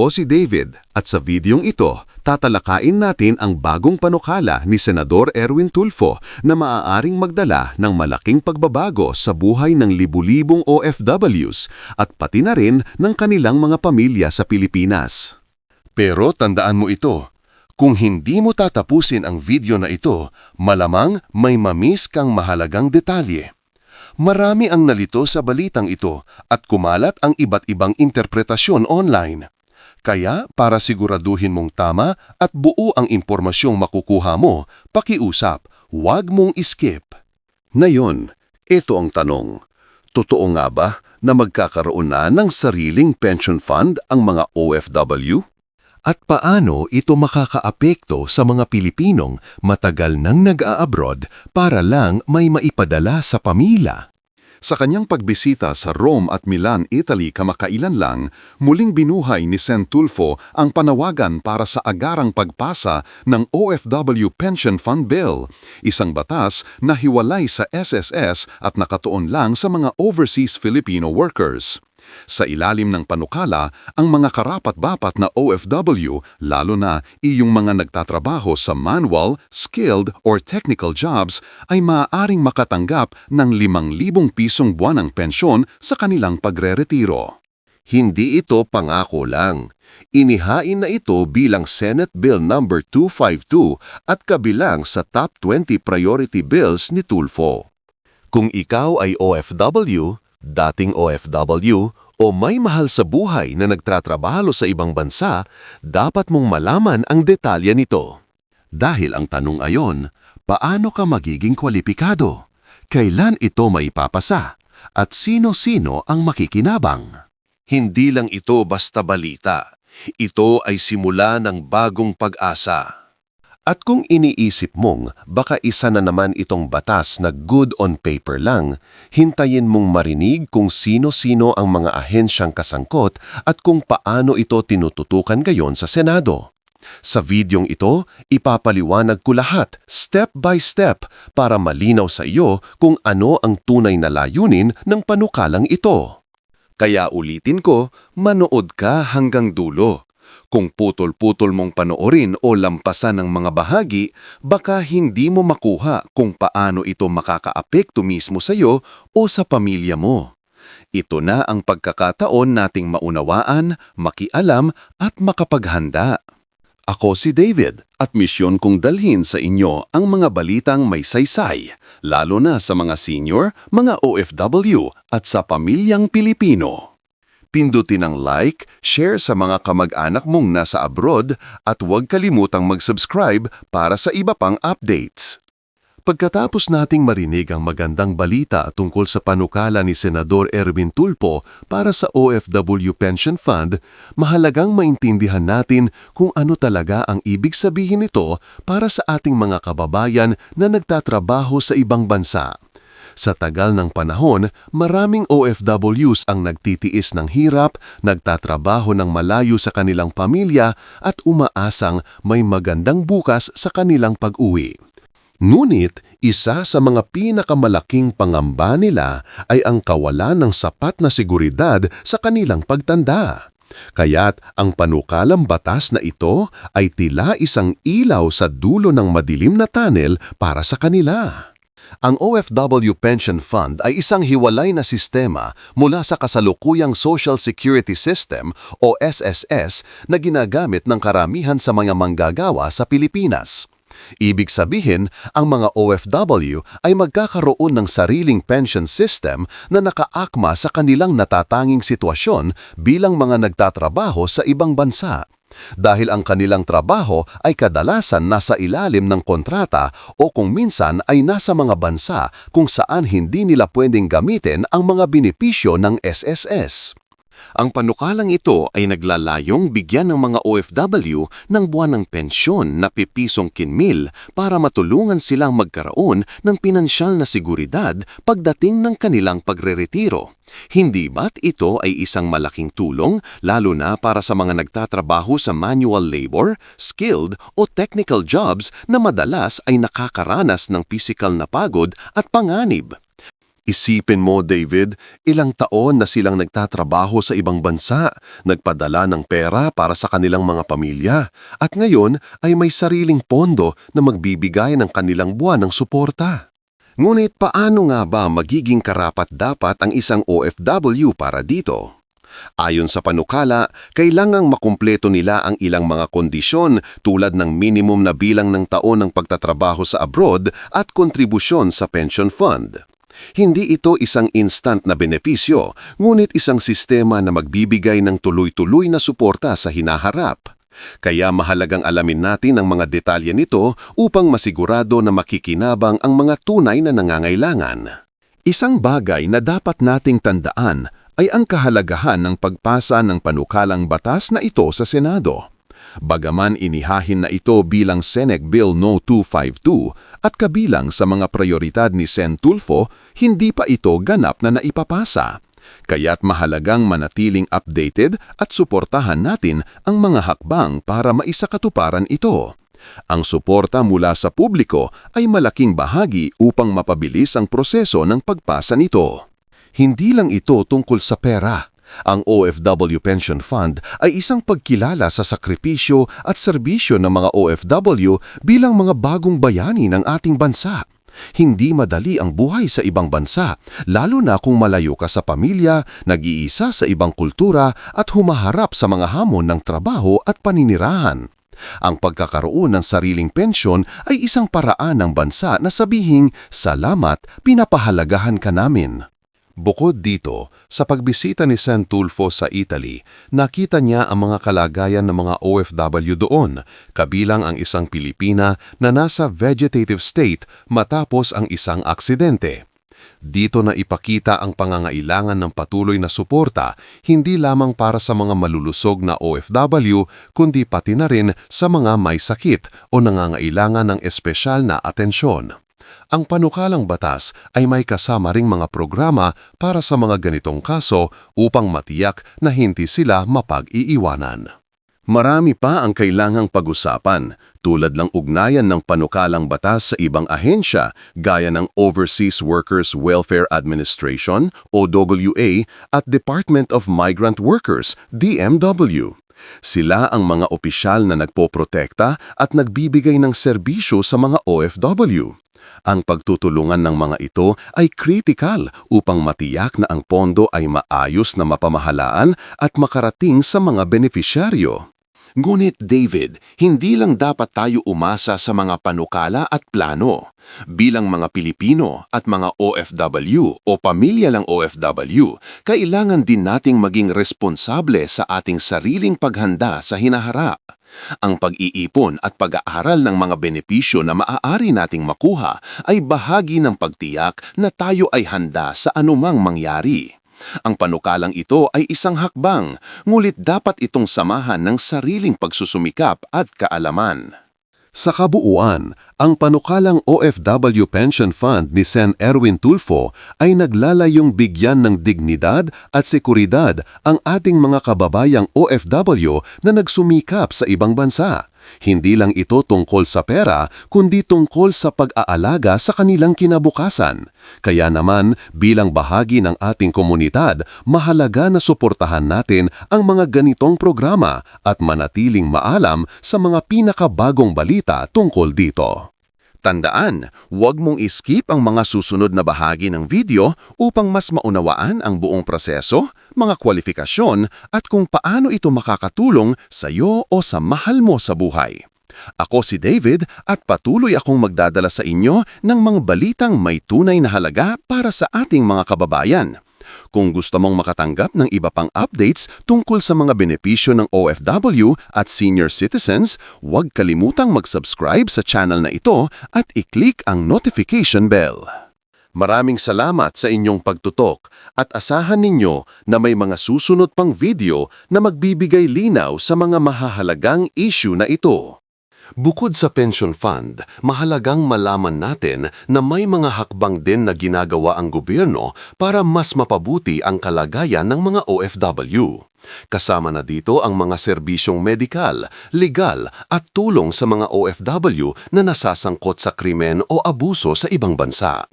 Ako si David at sa videong ito, tatalakayin natin ang bagong panukala ni Senador Erwin Tulfo na maaaring magdala ng malaking pagbabago sa buhay ng libu-libong OFWs at pati na rin ng kanilang mga pamilya sa Pilipinas. Pero tandaan mo ito, kung hindi mo tatapusin ang video na ito, malamang may mamiss kang mahalagang detalye. Marami ang nalito sa balitang ito at kumalat ang iba't ibang interpretasyon online. Kaya para siguraduhin mong tama at buo ang impormasyong makukuha mo, pakiusap, huwag mong skip. Ngayon, ito ang tanong. Totoo nga ba na magkakaroon na ng sariling pension fund ang mga OFW? At paano ito makakaapekto sa mga Pilipinong matagal nang nag-a-abroad para lang may maipadala sa pamilya? Sa kanyang pagbisita sa Rome at Milan, Italy kamakailan lang, muling binuhay ni Sen Tulfo ang panawagan para sa agarang pagpasa ng OFW Pension Fund Bill, isang batas na hiwalay sa SSS at nakatuon lang sa mga overseas Filipino workers. Sa ilalim ng panukala, ang mga karapat-dapat na OFW, lalo na iyong mga nagtatrabaho sa manual, skilled, or technical jobs, ay maaaring makatanggap ng 5,000 pisong buwanang pensyon sa kanilang pagre-retiro. Hindi ito pangako lang. Inihain na ito bilang Senate Bill No. 252 at kabilang sa top 20 priority bills ni Tulfo. Kung ikaw ay OFW, dating OFW, o may mahal sa buhay na nagtratrabaho sa ibang bansa, dapat mong malaman ang detalye nito. Dahil ang tanong ayon, paano ka magiging kwalipikado? Kailan ito maipapasa? At sino-sino ang makikinabang? Hindi lang ito basta balita. Ito ay simula ng bagong pag-asa. At kung iniisip mong baka isa na naman itong batas na good on paper lang, hintayin mong marinig kung sino-sino ang mga ahensyang kasangkot at kung paano ito tinututukan gayon sa Senado. Sa videong ito, ipapaliwanag ko lahat step by step para malinaw sa iyo kung ano ang tunay na layunin ng panukalang ito. Kaya ulitin ko, manood ka hanggang dulo. Kung putol-putol mong panoorin o lampasan ng mga bahagi, baka hindi mo makuha kung paano ito makakaapekto mismo sa iyo o sa pamilya mo. Ito na ang pagkakataon nating maunawaan, makialam at makapaghanda. Ako si David at misyon kong dalhin sa inyo ang mga balitang may saysay, lalo na sa mga senior, mga OFW at sa pamilyang Pilipino. Pindutin ang like, share sa mga kamag-anak mong nasa abroad at huwag kalimutang mag-subscribe para sa iba pang updates. Pagkatapos nating marinig ang magandang balita tungkol sa panukala ni Senador Erwin Tulpo para sa OFW Pension Fund, mahalagang maintindihan natin kung ano talaga ang ibig sabihin nito para sa ating mga kababayan na nagtatrabaho sa ibang bansa. Sa tagal ng panahon, maraming OFWs ang nagtitiis ng hirap, nagtatrabaho ng malayo sa kanilang pamilya at umaasang may magandang bukas sa kanilang pag-uwi. Ngunit, isa sa mga pinakamalaking pangamba nila ay ang kawalan ng sapat na seguridad sa kanilang pagtanda. Kaya't ang panukalang batas na ito ay tila isang ilaw sa dulo ng madilim na tunnel para sa kanila. Ang OFW Pension Fund ay isang hiwalay na sistema mula sa kasalukuyang Social Security System o SSS na ginagamit ng karamihan sa mga manggagawa sa Pilipinas. Ibig sabihin, ang mga OFW ay magkakaroon ng sariling pension system na nakaakma sa kanilang natatanging sitwasyon bilang mga nagtatrabaho sa ibang bansa. Dahil ang kanilang trabaho ay kadalasan nasa ilalim ng kontrata o kung minsan ay nasa mga bansa kung saan hindi nila pwedeng gamitin ang mga benepisyo ng SSS. Ang panukalang ito ay naglalayong bigyan ng mga OFW ng buwanang pensyon na pipisong kinmil para matulungan silang magkaroon ng pinansyal na seguridad pagdating ng kanilang pagreretiro. Hindi ba't ito ay isang malaking tulong lalo na para sa mga nagtatrabaho sa manual labor, skilled o technical jobs na madalas ay nakakaranas ng physical na pagod at panganib? Isipin mo, David, ilang taon na silang nagtatrabaho sa ibang bansa, nagpadala ng pera para sa kanilang mga pamilya, at ngayon ay may sariling pondo na magbibigay ng kanilang buwan ng suporta. Ngunit paano nga ba magiging karapat-dapat ang isang OFW para dito? Ayon sa panukala, kailangang makumpleto nila ang ilang mga kondisyon tulad ng minimum na bilang ng taon ng pagtatrabaho sa abroad at kontribusyon sa pension fund. Hindi ito isang instant na benepisyo, ngunit isang sistema na magbibigay ng tuloy-tuloy na suporta sa hinaharap. Kaya mahalagang alamin natin ang mga detalye nito upang masigurado na makikinabang ang mga tunay na nangangailangan. Isang bagay na dapat nating tandaan ay ang kahalagahan ng pagpasa ng panukalang batas na ito sa Senado. Bagaman inihahin na ito bilang Senate Bill No. 252 at kabilang sa mga prioridad ni Sen. Tulfo, hindi pa ito ganap na naipapasa. Kaya't mahalagang manatiling updated at suportahan natin ang mga hakbang para maisakatuparan ito. Ang suporta mula sa publiko ay malaking bahagi upang mapabilis ang proseso ng pagpasa nito. Hindi lang ito tungkol sa pera. Ang OFW Pension Fund ay isang pagkilala sa sakripisyo at serbisyo ng mga OFW bilang mga bagong bayani ng ating bansa. Hindi madali ang buhay sa ibang bansa, lalo na kung malayo ka sa pamilya, nag-iisa sa ibang kultura at humaharap sa mga hamon ng trabaho at paninirahan. Ang pagkakaroon ng sariling pensyon ay isang paraan ng bansa na sabihing, salamat, pinapahalagahan ka namin. Bukod dito, sa pagbisita ni San Tulfo sa Italy, nakita niya ang mga kalagayan ng mga OFW doon, kabilang ang isang Pilipina na nasa vegetative state matapos ang isang aksidente. Dito na ipakita ang pangangailangan ng patuloy na suporta hindi lamang para sa mga malulusog na OFW kundi pati na rin sa mga may sakit o nangangailangan ng espesyal na atensyon. Ang panukalang batas ay may kasama ring mga programa para sa mga ganitong kaso upang matiyak na hindi sila mapag-iiwanan. Marami pa ang kailangang pag-usapan tulad ng ugnayan ng panukalang batas sa ibang ahensya gaya ng Overseas Workers Welfare Administration o WA at Department of Migrant Workers DMW. Sila ang mga opisyal na nagpoprotekta at nagbibigay ng serbisyo sa mga OFW. Ang pagtutulungan ng mga ito ay critical upang matiyak na ang pondo ay maayos na mapamahalaan at makarating sa mga benepisyaryo. Ngunit David, hindi lang dapat tayo umasa sa mga panukala at plano. Bilang mga Pilipino at mga OFW o pamilya lang OFW, kailangan din nating maging responsable sa ating sariling paghanda sa hinaharap. Ang pag-iipon at pag-aaral ng mga benepisyo na maaari nating makuha ay bahagi ng pagtiyak na tayo ay handa sa anumang mangyari. Ang panukalang ito ay isang hakbang, ngulit dapat itong samahan ng sariling pagsusumikap at kaalaman. Sa kabuuan, ang panukalang OFW Pension Fund ni Sen. Erwin Tulfo ay naglalayong bigyan ng dignidad at sekuridad ang ating mga kababayang OFW na nagsumikap sa ibang bansa. Hindi lang ito tungkol sa pera, kundi tungkol sa pag-aalaga sa kanilang kinabukasan. Kaya naman, bilang bahagi ng ating komunidad, mahalaga na suportahan natin ang mga ganitong programa at manatiling maalam sa mga pinakabagong balita tungkol dito. Tandaan, huwag mong iskip ang mga susunod na bahagi ng video upang mas maunawaan ang buong proseso, mga kwalifikasyon at kung paano ito makakatulong sa iyo o sa mahal mo sa buhay. Ako si David at patuloy akong magdadala sa inyo ng mga balitang may tunay na halaga para sa ating mga kababayan. Kung gusto mong makatanggap ng iba pang updates tungkol sa mga benepisyo ng OFW at senior citizens, huwag kalimutang mag-subscribe sa channel na ito at i-click ang notification bell. Maraming salamat sa inyong pagtutok at asahan ninyo na may mga susunod pang video na magbibigay linaw sa mga mahahalagang issue na ito. Bukod sa pension fund, mahalagang malaman natin na may mga hakbang din na ginagawa ang gobyerno para mas mapabuti ang kalagayan ng mga OFW. Kasama na dito ang mga serbisyong medikal, legal at tulong sa mga OFW na nasasangkot sa krimen o abuso sa ibang bansa.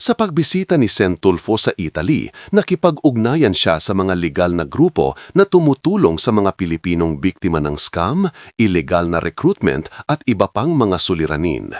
Sa pagbisita ni Sen Tulfo sa Italy, nakipag-ugnayan siya sa mga legal na grupo na tumutulong sa mga Pilipinong biktima ng scam, illegal na recruitment at iba pang mga suliranin.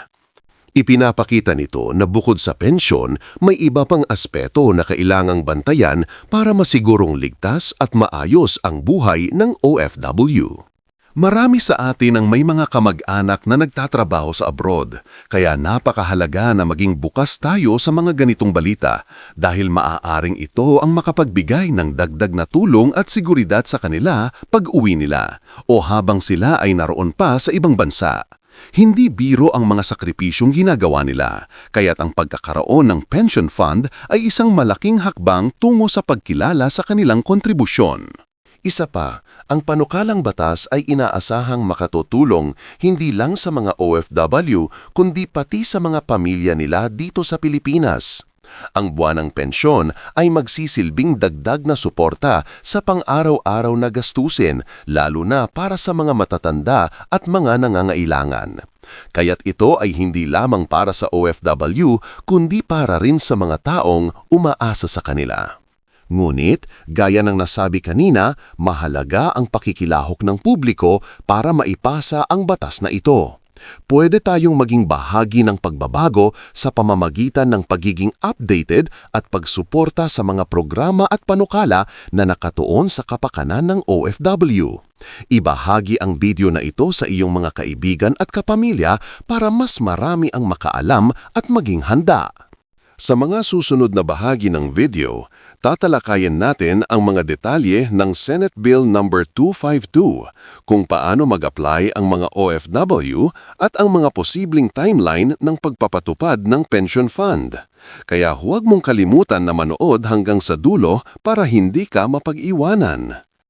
Ipinapakita nito na bukod sa pensyon, may iba pang aspeto na kailangang bantayan para masigurong ligtas at maayos ang buhay ng OFW. Marami sa atin ang may mga kamag-anak na nagtatrabaho sa abroad, kaya napakahalaga na maging bukas tayo sa mga ganitong balita dahil maaaring ito ang makapagbigay ng dagdag na tulong at seguridad sa kanila pag uwi nila o habang sila ay naroon pa sa ibang bansa. Hindi biro ang mga sakripisyong ginagawa nila, kaya't ang pagkakaroon ng pension fund ay isang malaking hakbang tungo sa pagkilala sa kanilang kontribusyon. Isa pa, ang panukalang batas ay inaasahang makatutulong hindi lang sa mga OFW kundi pati sa mga pamilya nila dito sa Pilipinas. Ang buwanang pensyon ay magsisilbing dagdag na suporta sa pang-araw-araw na gastusin lalo na para sa mga matatanda at mga nangangailangan. Kaya't ito ay hindi lamang para sa OFW kundi para rin sa mga taong umaasa sa kanila. Ngunit, gaya ng nasabi kanina, mahalaga ang pakikilahok ng publiko para maipasa ang batas na ito. Pwede tayong maging bahagi ng pagbabago sa pamamagitan ng pagiging updated at pagsuporta sa mga programa at panukala na nakatuon sa kapakanan ng OFW. Ibahagi ang video na ito sa iyong mga kaibigan at kapamilya para mas marami ang makaalam at maging handa. Sa mga susunod na bahagi ng video, tatalakayan natin ang mga detalye ng Senate Bill No. 252, kung paano mag-apply ang mga OFW at ang mga posibleng timeline ng pagpapatupad ng pension fund. Kaya huwag mong kalimutan na manood hanggang sa dulo para hindi ka mapag-iwanan.